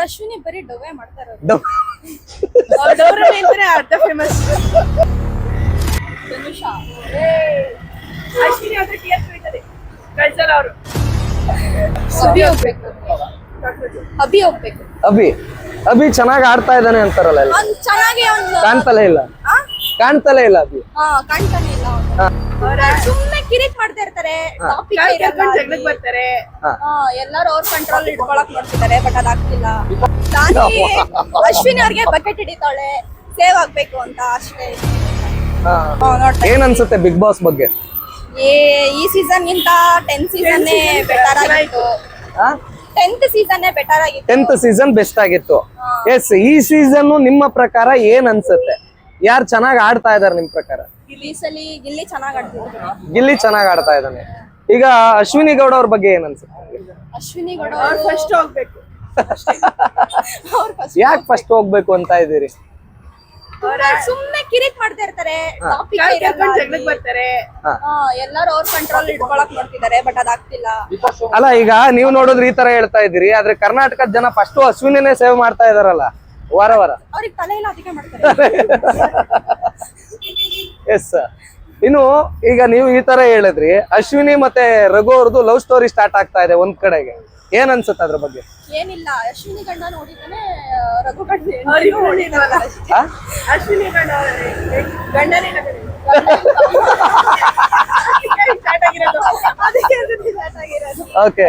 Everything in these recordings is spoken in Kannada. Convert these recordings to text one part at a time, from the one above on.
ಅವ್ರ ಅಶ್ವಿನಿ ಬರೀ ಡೊವೆ ಮಾಡ್ತಾರೆ ಡವ್- ಅರ್ಧ ಫೇಮಸ್ ಧನುಷಾ ಅಶ್ವಿನಿ ಆದ್ರೆ ಟಿಯರ್ ಕುಯ್ತದೆ ಕಳ್ಸಲ್ಲ ಅವರು. ಅಭಿ ಹೋಗ್ಬೇಕು. ಅಭಿ ಹೋಗ್ಬೇಕು. ಅಭಿ ಅಭಿ ಚೆನ್ನಾಗಿ ಆಡ್ತಾ ಇದ್ದಾನೆ ಅಂತಾರಲ್ಲ ಎಲ್ಲ. ಅವ್ನ್ ಚೆನ್ನಾಗಿ ಅವ್ನ್ ಕಾಣ್ತಲೇ ಇಲ್ಲ? ಕಾಣ್ತಲೇ ಇಲ್ಲ ಅಭಿ. ಹಾ ಕಾಣ್ತಾನೆ ಇಲ್ಲ ಅವ್ನು. ಸುಮ್ನೆ ಕಿರಿಕ್ ಮಾಡ್ತಾ ಇರ್ತಾರೆ. ಟಾಪಿಕ್ ಜಗಳಕ್ಕೆ ಬರ್ತಾರೆ? ಹಾ. ಎಲ್ಲರೂ ಅವ್ರ ಕಂಟ್ರೋಲ್ ಇಟ್ಕೊಳಕ್ ನೋಡ್ತಿದ್ದಾರೆ ಬಟ್ ಅದಾಗ್ತಿಲ್ಲ. ದಾನಿ ಅಶ್ವಿನಿ ಅವ್ರಿಗೆ ಬಕೆಟ್ ಹಿಡಿತಾಳೆ. ಸೇವ್ ಆಗ್ಬೇಕು ಅಂತ ಅಷ್ಟೇ ಏನ್ ಅನ್ಸುತ್ತೆ ಬಿಗ್ ಬಾಸ್ ಬಗ್ಗೆ? ಏ ಈ ಸೀಸನ್ ಗಿಂತ ಟೆನ್ ಸೀಸನ್ ಬೆಟರ್ ಆಗಿತ್ತು. ಟೆಂತ್ ಸೀಸನ್ ಬೆಟರ್ ಆಗಿತ್ತು. ಟೆಂತ್ ಸೀಸನ್ ಬೆಸ್ಟ್ ಆಗಿತ್ತು. ಎಸ್ ಈ ಸೀಸನ್ ನಿಮ್ಮ ಪ್ರಕಾರ ಏನ್ ಅನ್ಸುತ್ತೆ? ಯಾರು ಚೆನ್ನಾಗಿ ಆಡ್ತಾ ಇದಾರೆ ನಿಮ್ ಪ್ರಕಾರ? ಈ ಸಲಿ ಗಿಲ್ಲಿ ಚೆನ್ನಾಗ್ ಆಡ್ತಿದ್ರು ಗಿಲ್ಲಿ ಚೆನ್ನಾಗಿ ಆಡ್ತಾ ಇದ್ದಾನೆ. ಈಗ ಅಶ್ವಿನಿ ಗೌಡ ಅವ್ರ ಬಗ್ಗೆ ಏನ್ ಅನ್ಸುತ್ತೆ? ಅಶ್ವಿನಿ ಗೌಡ ಅವ್ರು ಫಸ್ಟ್ ಹೋಗ್ಬೇಕು. ಅವ್ರು ಫಸ್ಟ್ ಯಾಕೆ ಫಸ್ಟ್ ಹೋಗ್ಬೇಕು ಅಂತ ಇದ್ದೀರಿ? ಸುಮ್ನೆ ಕಿರಿಕ್ ಮಾಡ್ತಾ ಇರ್ತಾರೆ. ಟಾಪಿಕ್ ಕಾಲ್ ಕೆರ್ಕೊಂಡ್ ಜಗಳಕ್ಕೆ ಬರ್ತಾರೆ? ಎಲ್ಲರೂ ಅವ್ರ ಕಂಟ್ರೋಲ್ ಇಟ್ಕೊಳಕ್ ನೋಡ್ತಿದ್ದಾರೆ ಬಟ್ ಅದಾಗ್ತಿಲ್ಲ ಅಲ್ಲ ಈಗ ನೀವು ನೋಡಿದ್ರೆ ಈ ತರ ಹೇಳ್ತಾ ಇದ್ದೀರಿ ಆದ್ರೆ ಕರ್ನಾಟಕದ ಜನ ಫಸ್ಟ್ ಅಶ್ವಿನಿನೇ ಸೇವ್ ಮಾಡ್ತಾ ಇದಾರಲ್ಲ ವಾರ ವಾರ. ಅವ್ರಿಗೆ ತಲೆ ಇಲ್ಲ ಅದಕ್ಕೆ ಮಾಡ್ತಾರೆ. ಎಸ್ ಇನ್ನು ಈಗ ನೀವು ಈ ತರ ಹೇಳಿದ್ರಿ ಅಶ್ವಿನಿ ಮತ್ತೆ ರಘು ಅವ್ರದ್ದು ಲವ್ ಸ್ಟೋರಿ ಸ್ಟಾರ್ಟ್ ಆಗ್ತಾ ಇದೆ ಒಂದ್ ಕಡೆಗೆ. ಏನ್ ಅನ್ಸುತ್ತೆ ಅದ್ರ ಬಗ್ಗೆ? ಏನಿಲ್ಲ ಅಶ್ವಿನಿ ಗಂಡ ನೋಡಿದ್ದಾನೆ ರಘು ಗಂಡ? ಅಶ್ವಿನಿ ಗಂಡ ಗಂಡನೇ ಸ್ಟಾರ್ಟ್ ಆಗಿರೋದು. ಅದಕ್ಕೆ ಸ್ಟಾರ್ಟ್ ಆಗಿರೋದು. ಓಕೆ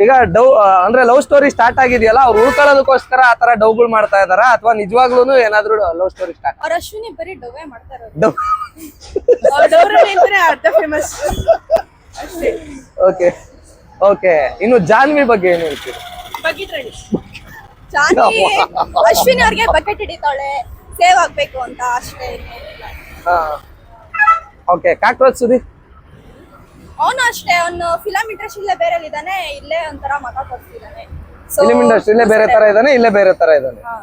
ಈಗ ಡೌ ಅಂದ್ರೆ ಲವ್ ಸ್ಟೋರಿ ಸ್ಟಾರ್ಟ್ ಆಗಿದೆಯಲ್ಲ ಅವ್ರು ಉಳ್ಕೊಳ್ಳೋದಕ್ಕೋಸ್ಕರ ಆ ತರ ಡವ್ಗಳು ಮಾಡ್ತಾ ಇದಾರ? ಅಥವಾ ನಿಜವಾಗ್ಲೂ ಏನಾದ್ರು ಲವ್ ಸ್ಟೋರಿ ಸ್ಟಾರ್ಟ್ ಅವ್ರ ಅಶ್ವಿನಿ ಬರೀ ಡೊವೆ ಅರ್ಧ ಫೇಮಸ್ ಓಕೆ. ಓಕೆ. ಇನ್ನು ಜಾನ್ವಿ ಬಗ್ಗೆ ಏನ್ ಹೇಳ್ತೀರಿ? ರೆಡಿ ಅಶ್ವಿನಿ ಅವ್ರಿಗೆ ಬಕೆಟ್ ಹಿಡಿತಾಳೆ. ಸೇವ್ ಆಗ್ಬೇಕು ಅಂತ ಅಷ್ಟೇ. ಓಕೆ. ಕಾಕ್ರೋಚ್ ಸುದಿ ಅವನು ಅಷ್ಟೇ ಅವನು ಫಿಲಂ ಇಂಡಸ್ಟ್ರಿ ಇಲ್ಲೇ ಬೇರೆ ಇದ್ದಾನೆ ಇಲ್ಲೇ ಒಂಥರ ಮತ ಕೊಡ್ತಿದ್ದಾನೆ. So, ಫಿಲಿಂ ಇಂಡಸ್ಟ್ರಿ ಇಲ್ಲೇ ಬೇರೆ ತರ ಇದ್ದಾನೆ ಇಲ್ಲೇ ಬೇರೆ ತರ ಇದ್ದಾನೆ. ಹಾ.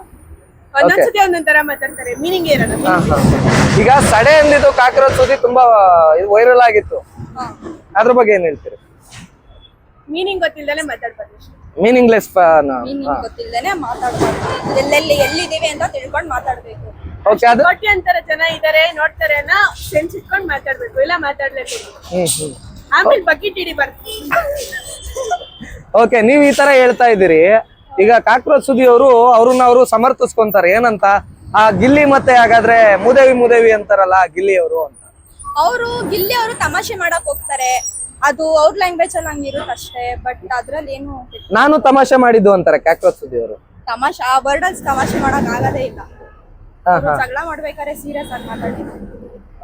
ಒಂದೊಂದ್ಸತಿ ಒಂದೊಂದ್ ತರ ಮಾತಾಡ್ತಾರೆ ಮೀನಿಂಗ್ ಇರಲ್ಲ. ಈಗ ಸಡೆ ಅಂದಿದ್ದು ಕಾಕ್ರೋಚ್ ಸುದ್ದಿ ತುಂಬಾ ವೈರಲ್ ಆಗಿತ್ತು. ಅದ್ರ ಬಗ್ಗೆ ಏನ್ ಹೇಳ್ತೀರಿ? ಮೀನಿಂಗ್ ಗೊತ್ತಿಲ್ಲದೆ ಮಾತಾಡ್ಬಾರ್ದು. Meaningless meaning ಗೊತ್ತಿಲ್ದೇನೆ ಮಾತಾಡ್ಬಾರ್ದು. ಎಲ್ಲೆಲ್ಲಿ ಎಲ್ಲಿದ್ದೀವಿ ಅಂತ ತಿಳ್ಕೊಂಡು ಮಾತಾಡ್ಬೇಕು. ಓಕೆ ಅದು ಅಂತಾರ ಜನ ಇದಾರೆ ನೋಡ್ತಾರೆ ಅನ್ನೋ ಸೆನ್ಸ್ ಇಟ್ಕೊಂಡ್ ಮಾತಾಡ್ಬೇಕು ಇಲ್ಲ ಮಾತಾಡ್ಲೇಬೇಕು. ಆಮೇಲೆ ಬಕೆಟ್ ಹಿಡಿಬಾರ್ದು ಓಕೆ ನೀವ್ ಈ ತರ ಹೇಳ್ತಾ ಇದ್ದೀರಿ. ಈಗ ಕಾಕ್ರೋಚ್ ಸುದಿ ಅವರು ಅವ್ರನ್ನ ಅವರು ಸಮರ್ಥಿಸ್ಕೊಂತಾರೆ. ಏನಂತ? ಆ ಗಿಲ್ಲಿ ಮತ್ತೆ ಹಾಗಾದ್ರೆ ಮುದೇವಿ ಮುದೇವಿ ಅಂತಾರಲ್ಲ ಆ ಗಿಲ್ಲಿ ಅವರು ಅಂತ. ಅವರು ಗಿಲ್ಲಿ ಅವರು ತಮಾಷೆ ಮಾಡಕ್ ಹೋಗ್ತಾರೆ. ಅದು ಅವ್ರ ಲ್ಯಾಂಗ್ವೇಜ್ ಅಲ್ಲಿ ಹಂಗಿರುತ್ತೆ ಅಷ್ಟೇ ಬಟ್ ಅದ್ರಲ್ಲಿ ಏನು ನಾನು ತಮಾಷೆ ಮಾಡಿದ್ದು ಅಂತಾರೆ ಕಾಕ್ರೋಚ್ ಸುದಿ ಅವರು ತಮಾಷೆ ಆ ವರ್ಡ್ ಅಲ್ಲಿ ತಮಾಷೆ ಮಾಡಕ್ ಆಗದೇ ಇಲ್ಲ. ಅವ್ರು ಜಗಳ ಮಾಡ್ಬೇಕಾದ್ರೆ ಸೀರಿಯಸ್ ಆಗಿ ಮಾತಾಡಿ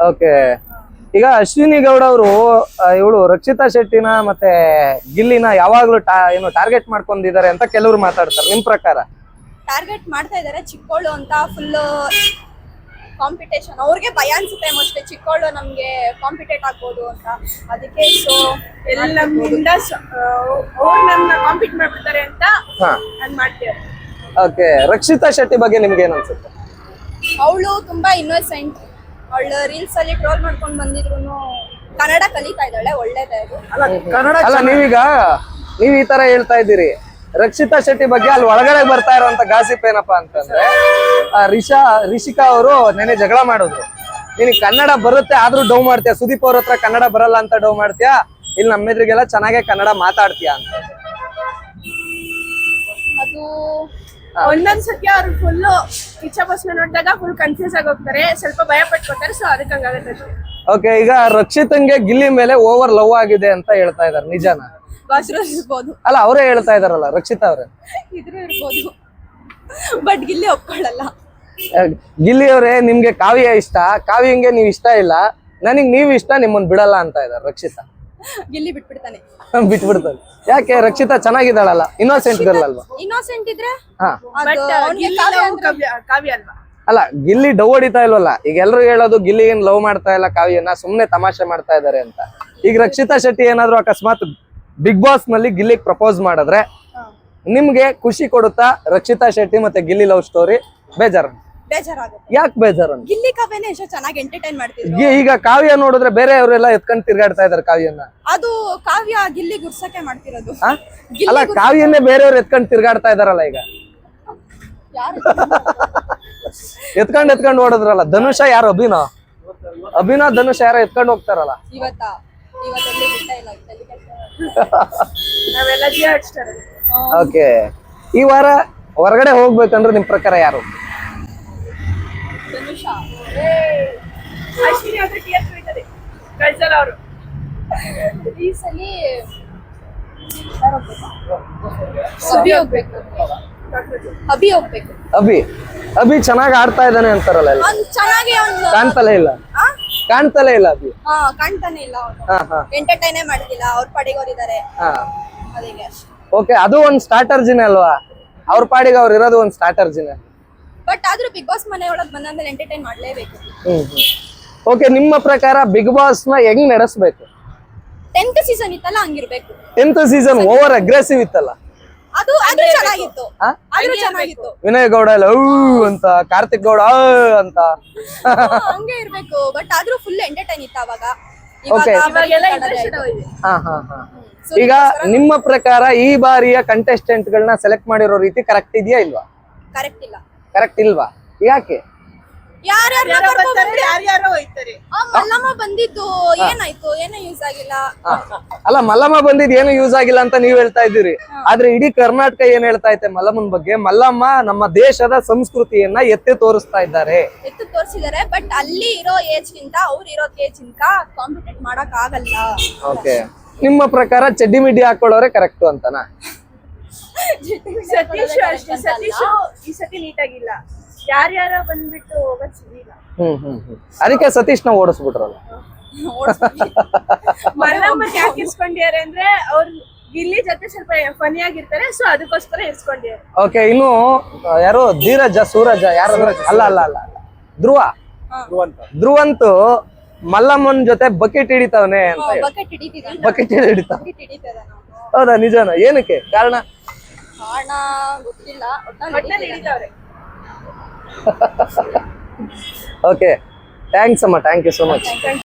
ಓಕೆ ಈಗ ಅಶ್ವಿನಿ ಗೌಡ ಅವರು ಇವಳು ರಕ್ಷಿತಾ ಶೆಟ್ಟಿನ ಮತ್ತೆ ಗಿಲ್ಲಿನ ಯಾವಾಗ್ಲೂ ಟಾ ಏನು ಟಾರ್ಗೆಟ್ ಮಾಡ್ಕೊಂಡಿದ್ದಾರೆ ಅಂತ ಕೆಲವರು ಮಾತಾಡ್ತಾರೆ. ನಿಮ್ ಪ್ರಕಾರ? ಟಾರ್ಗೆಟ್ ಮಾಡ್ತಾ ಇದಾರೆ ಚಿಕ್ಕೋಳು ಅಂತ ಫುಲ್ ಕಾಂಪಿಟೇಷನ್ ಅವ್ರಿಗೆ ಭಯ ಅನ್ಸುತ್ತೆ ಮೋಸ್ಟ್ಲಿ ಚಿಕ್ಕೋಳು ನಮ್ಗೆ ಕಾಂಪಿಟೇಟ್ ಆಗ್ಬೋದು ಅಂತ. ಅದಕ್ಕೆ ಸೊ ಎಲ್ಲ ನಮ್ಮಿಂದ ಅವ್ರು ಕಾಂಪೀಟ್ ಮಾಡ್ಬಿಡ್ತಾರೆ ಅಂತ ಹಾ. ಮಾಡ್ತೀವಿ ಓಕೆ ರಕ್ಷಿತಾ ಶೆಟ್ಟಿ ಬಗ್ಗೆ ನಿಮ್ಗೆ ಏನ್ ಅನ್ಸುತ್ತೆ? ಅವಳು ತುಂಬಾ ಇನ್ನೋಸೆಂಟ್ ಅವಳು ರೀಲ್ಸ್ ಅಲ್ಲಿ ಟ್ರೋಲ್ ಮಾಡ್ಕೊಂಡ್ ಬಂದಿದ್ರು ಕನ್ನಡ ಕಲಿತಾ ಇದ್ದಾಳೆ ಒಳ್ಳೇದೇ ಅದು. ಅಲ್ಲ ನೀವೀಗ ನೀವ್ ಈ ತರ ಹೇಳ್ತಾ ಇದ್ದೀರಿ. ರಕ್ಷಿತಾ ಶೆಟ್ಟಿ ಬಗ್ಗೆ ಅಲ್ಲಿ ಒಳಗಡೆ ಬರ್ತಾ ಇರುವಂತ ಗಾಸಿಪ್ ಏನಪ್ಪಾ ಅಂತಂದ್ರೆ ಆ, ರಿಷಾ ರಿಷಿಕಾ ಅವರು ನೆನೆ ಜಗಳ ಮಾಡಿದ್ರು. ನಿನಗೆ ಕನ್ನಡ ಬರುತ್ತೆ ಆದ್ರೂ ಡೌ ಮಾಡ್ತೀಯ? ಸುದೀಪ್ ಅವ್ರ ಹತ್ರ ಕನ್ನಡ ಬರಲ್ಲ ಅಂತ ಡೌ ಮಾಡ್ತೀಯಾ? ಇಲ್ಲಿ ನಮ್ಮೆದ್ರಿಗೆಲ್ಲ ಚೆನ್ನಾಗೆ ಕನ್ನಡ ಮಾತಾಡ್ತೀಯ ಅಂತ. ಅದು ಒಂದೊಂದ್ ಸತಿ ಅವ್ರು ಫುಲ್ ಕಿಚ್ಚ ಬಸ್ನ ನೋಡಿದಾಗ ಫುಲ್ ಕನ್ಫ್ಯೂಸ್ ಆಗಿ ಹೋಗ್ತಾರೆ. ಸ್ವಲ್ಪ ಭಯ ಪಟ್ಕೋತಾರೆ ಸೊ ಅದಕ್ಕೆ ಹಂಗಾಗುತ್ತೆ ಓಕೆ ಈಗ ರಕ್ಷಿತಂಗೆ ಗಿಲ್ಲಿ ಮೇಲೆ ಓವರ್ ಲವ್ ಆಗಿದೆ ಅಂತ ಹೇಳ್ತಾ ಇದಾರೆ. ನಿಜಾನ? ಇರ್ಬೋದು. ಅಲ್ಲ ಅವರೇ ಹೇಳ್ತಾ ಇದಾರಲ್ಲ ರಕ್ಷಿತಾ ಅವ್ರೆ. ಇದ್ರು ಇರ್ಬೋದು. ಬಟ್ ಗಿಲ್ಲಿ ಒಪ್ಕೊಳ್ಳಲ್ಲ ಗಿಲ್ಲಿ ಅವರೇ ನಿಮ್ಗೆ ಕಾವ್ಯ ಇಷ್ಟ. ಕಾವ್ಯಂಗೆ ನೀವ್ ಇಷ್ಟ ಇಲ್ಲ. ನನಗ್ ನೀವ್ ಇಷ್ಟ ನಿಮ್ಮನ್ ಬಿಡಲ್ಲ ಅಂತ ಇದಾರೆ ರಕ್ಷಿತಾ. ಗಿಲ್ಲಿ ಬಿಟ್ಬಿಡ್ತಾನೆ. ಬಿಟ್ಬಿಡ್ತಾನೆ. ಯಾಕೆ? ರಕ್ಷಿತಾ ಚೆನ್ನಾಗಿದ್ದಾಳಲ್ಲ? ಇನ್ನೋಸೆಂಟ್ ಗರ್ಲ್ ಅಲ್ವಾ? ಇನ್ನೋಸೆಂಟ್ ಇದ್ರೆ ಹಾ. ಬಟ್ ಕಾವ್ಯ ಕಾವ್ಯ ಕಾವ್ಯ ಅಲ್ವಾ? ಅಲ್ಲ ಗಿಲ್ಲಿ ಡವ್ ಹೊಡಿತಾ ಇಲ್ವಲ್ಲ? ಈಗ ಎಲ್ರು ಹೇಳೋದು ಗಿಲ್ಲಿ ಏನ್ ಲವ್ ಮಾಡ್ತಾ ಇಲ್ಲ ಕಾವ್ಯನ ಸುಮ್ನೆ ತಮಾಷೆ ಮಾಡ್ತಾ ಇದಾರೆ ಅಂತ. ಈಗ ರಕ್ಷಿತಾ ಶೆಟ್ಟಿ ಏನಾದ್ರು ಅಕಸ್ಮಾತ್ ಬಿಗ್ ಬಾಸ್ನಲ್ಲಿ ಗಿಲ್ಲಿಗ್ ಪ್ರಪೋಸ್ ಮಾಡಿದ್ರೆ ನಿಮ್ಗೆ ಖುಷಿ ಕೊಡುತ್ತಾ ರಕ್ಷಿತಾ ಶೆಟ್ಟಿ ಮತ್ತೆ ಗಿಲ್ಲಿ ಲವ್ ಸ್ಟೋರಿ ಬೇಜಾರು. ಬೇಜಾರಾಗುತ್ತೆ. ಯಾಕೆ ಬೇಜಾರು? ಗಿಲ್ಲಿ ಕಾವ್ಯನೇ ಎಷ್ಟೋ ಚೆನ್ನಾಗಿ ಎಂಟರ್ಟೈನ್ ಮಾಡ್ತಿದ್ರು. ಈಗ ಕಾವ್ಯ ನೋಡಿದ್ರೆ ಬೇರೆಯವರೆಲ್ಲ ಎತ್ಕೊಂಡ್ ತಿರ್ಗಾಡ್ತಾ ಇದಾರೆ ಕಾವ್ಯನ. ಅದು ಕಾವ್ಯ ಗಿಲ್ಲಿ ಗುರ್ಸಕ್ಕೆ ಮಾಡ್ತಿರೋದು. ಆ? ಗಿಲ್ಲಿ ಅಲ್ಲ ಕಾವ್ಯನ್ನೇ ಬೇರೆಯವ್ರು ಎತ್ಕೊಂಡ್ ತಿರ್ಗಾಡ್ತಾ ಇದಾರಲ್ಲ ಈಗ. ಯಾರು? ಎತ್ಕೊಂಡ್ ಎತ್ಕೊಂಡ್ ಓಡದ್ರಲ್ಲ ಧನುಷ ಯಾರು? ಅಭಿನೋ? ಅಭಿನೋ ಧನುಷ ಯಾರೋ ಎತ್ಕೊಂಡ್ ಹೋಗ್ತಾರಲ್ಲ. ಇವತ್ತ ಇವತ್ತೆಲ್ಲಿ ಬಿಟ್ಟ ಇಲ್ಲ ತೆಲಿಕೆಟ್ಟ. ನಾವೆಲ್ಲ ಜಿಯೋ ಹಾಟ್ಸ್ಟಾರ್ ಓಕೆ ಈ ವಾರ ಹೊರಗಡೆ ಹೋಗ್ಬೇಕಂದ್ರೆ ನಿಮ್ ಪ್ರಕಾರ ಯಾರು? ಧನುಷ ಅಶ್ವಿನಿ ಟಿಯರ್ ಕಳ್ಸಲ್ಲ ಅವರು. ಈ ಸಲ ಅಭಿ ಹೋಗ್ಬೇಕು. ಅಭಿ ಹೋಗ್ಬೇಕು. ಅಭಿ. ಅಭಿ ಚೆನ್ನಾಗಿ ಆಡ್ತಾ ಇದ್ದಾನೆ ಅಂತಾರಲ್ಲ ಎಲ್ಲ ಅವ್ನ್ ಚೆನ್ನಾಗಿ ಅವ್ನು ಕಾಣ್ತಲೇ ಇಲ್ಲ? ಕಾಣ್ತಲೇ ಇಲ್ಲ ಅಭಿ. ಹಾ ಕಾಣ್ತಾನೆ ಇಲ್ಲ ಹಾ ಹಾ. ಎಂಟರ್ಟೈನೇ ಮಾಡ್ತಿಲ್ಲ ಅವ್ರ ಪಾಡಿಗೆ ಅವ್ರಿದ್ದಾರೆ ಹಾ. ಅದಕ್ಕೆ ಓಕೆ ಅದು ಒಂದ್ ಸ್ಟಾರ್ಟರ್ ಜಿನ ಅಲ್ವಾ? ಅವ್ರ ಪಾಡಿಗೆ ಅವ್ರು ಇರೋದು ಒಂದ್ ಸ್ಟಾರ್ಟರ್ ಜಿನೆ ಬಟ್ ಆದ್ರೂ ಬಿಗ್ ಬಾಸ್ ಮನೆ ಒಳಗ್ ಬಂದಂದ್ರೆ ಎಂಟರ್ಟೈನ್ ಮಾಡ್ಲೇಬೇಕು ಓಕೆ ನಿಮ್ಮ ಪ್ರಕಾರ ಬಿಗ್ ಬಾಸ್ನ ಹೆಂಗ್ ನಡೆಸಬೇಕು? ಟೆಂತ್ ಸೀಸನ್ ಇತ್ತಲ್ಲ ಹಂಗಿರ್ಬೇಕು. ಟೆಂತ್ ಸೀಸನ್ ಓವರ್ ಅಗ್ರೆಸಿವ್ ಇತ್ತಲ್ಲ? ಅದು ಚೆನ್ನಾಗಿತ್ತು. ಆದ್ರೂ ಚೆನ್ನಾಗಿತ್ತು. ವಿನಯ್ ಗೌಡ ಎಲ್ಲ ಔ ಅಂತ ಕಾರ್ತಿಕ್ ಗೌಡ ಆ ಅಂತ. ಹಂಗೆ ಇರ್ಬೇಕು. ಬಟ್ ಆದ್ರೂ ಫುಲ್ ಎಂಟರ್ಟೈನ್ ಇತ್ತು ಅವಾಗ. Okay. ಹಾ ಹಾ ಹಾ. ಈಗ ನಿಮ್ಮ ಪ್ರಕಾರ ಈ ಬಾರಿಯ ಕಂಟೆಸ್ಟೆಂಟ್ ಗಳನ್ನ ಸೆಲೆಕ್ಟ್ ಮಾಡಿರೋ ರೀತಿ ಕರೆಕ್ಟ್ ಇದೆಯಾ ಇಲ್ವಾ? ಕರೆಕ್ಟ್ ಇಲ್ಲ. ಕರೆಕ್ಟ್ ಇಲ್ವಾ? ಯಾಕೆ? ಯಾರ್ಯಾರು ಬರ್ತಾರೆ ಯಾರ್ಯಾರೋ ಹೋಯ್ತಾರೆ. ಮಲ್ಲಮ್ಮ ಬಂದಿದ್ದು ಏನಾಯ್ತು? ಏನೂ ಯೂಸ್ ಆಗಿಲ್ಲ. ಅಲ್ಲ ಮಲ್ಲಮ್ಮ ಬಂದಿದ್ ಏನು ಯೂಸ್ ಆಗಿಲ್ಲ ಅಂತ ನೀವ್ ಹೇಳ್ತಾ ಇದ್ದೀರಿ. ಆದ್ರೆ ಇಡೀ ಕರ್ನಾಟಕ ಏನ್ ಹೇಳ್ತಾ ಐತೆ ಮಲ್ಲಮ್ಮನ್ ಬಗ್ಗೆ? ಮಲ್ಲಮ್ಮ ನಮ್ಮ ದೇಶದ ಸಂಸ್ಕೃತಿಯನ್ನ ಎತ್ತಿ ತೋರಿಸ್ತಾ ಇದ್ದಾರೆ. ಎತ್ತಿ ತೋರಿಸಿದಾರೆ ಬಟ್ ಅಲ್ಲಿ ಇರೋ ಏಜ್ ಗಿಂತ ಅವ್ರು ಇರೋ ಏಜ್ ಗಿಂತ ಕಾಂಪಿಟೇಟ್ ಮಾಡಕ್ ಆಗಲ್ಲ. ಓಕೆ ನಿಮ್ಮ ಪ್ರಕಾರ ಚಡ್ಡಿ ಮಿಡ್ಡಿ ಹಾಕೊಳ್ಳೋರೆ ಕರೆಕ್ಟ್ ಅಂತನಾ? ಸತೀಶ್ ಅಷ್ಟೇ ಸತೀಶ್ ಈ ಸತಿ ನೀಟಾಗಿಲ್ಲ. ಯಾರ್ಯಾರೋ ಬಂದ್ಬಿಟ್ಟು ಹೋಗೋದ್ ಸರಿಯಿಲ್ಲ ಹ್ಮ್ ಹ್ಮ್ ಹ್ಮ್. ಅದಕ್ಕೆ ಸತೀಶ್ನ ಓಡಿಸ್ಬಿಟ್ರಲ್ಲ. ಯಾಕೆ ಅಂದ್ರೆ ಅವ್ರು ಗಿಲ್ಲಿ ಜೊತೆ ಸ್ವಲ್ಪ ಫನಿ ಆಗಿರ್ತಾರೆ ಸೊ ಅದಕ್ಕೋಸ್ಕರ ಇಸ್ಕೊಂಡಿದ್ದಾರೆ. ಓಕೆ ಇನ್ನು ಯಾರು? ಧೀರಜ ಸೂರಜ ಯಾರು ಅಲ್ಲ ಅಲ್ಲ ಅಲ್ಲ ಅಲ್ಲ. ಧ್ರುವ. ಧ್ರುವಂತು. ಮಲ್ಲಮ್ಮನ್ ಜೊತೆ ಬಕೆಟ್ ಹಿಡಿತಾವನೆ ಅಂತ ಬಕೆಟ್ ಹಿಡಿತಾವ. ಹೌದಾ ನಿಜಾನ? ಏನಕ್ಕೆ? ಕಾರಣ? ಕಾರಣ ಗೊತ್ತಿಲ್ಲ ಒಟ್ನಲ್ಲಿ ಓಕೆ ಥ್ಯಾಂಕ್ಸ್ ಅಮ್ಮ. Thank you so much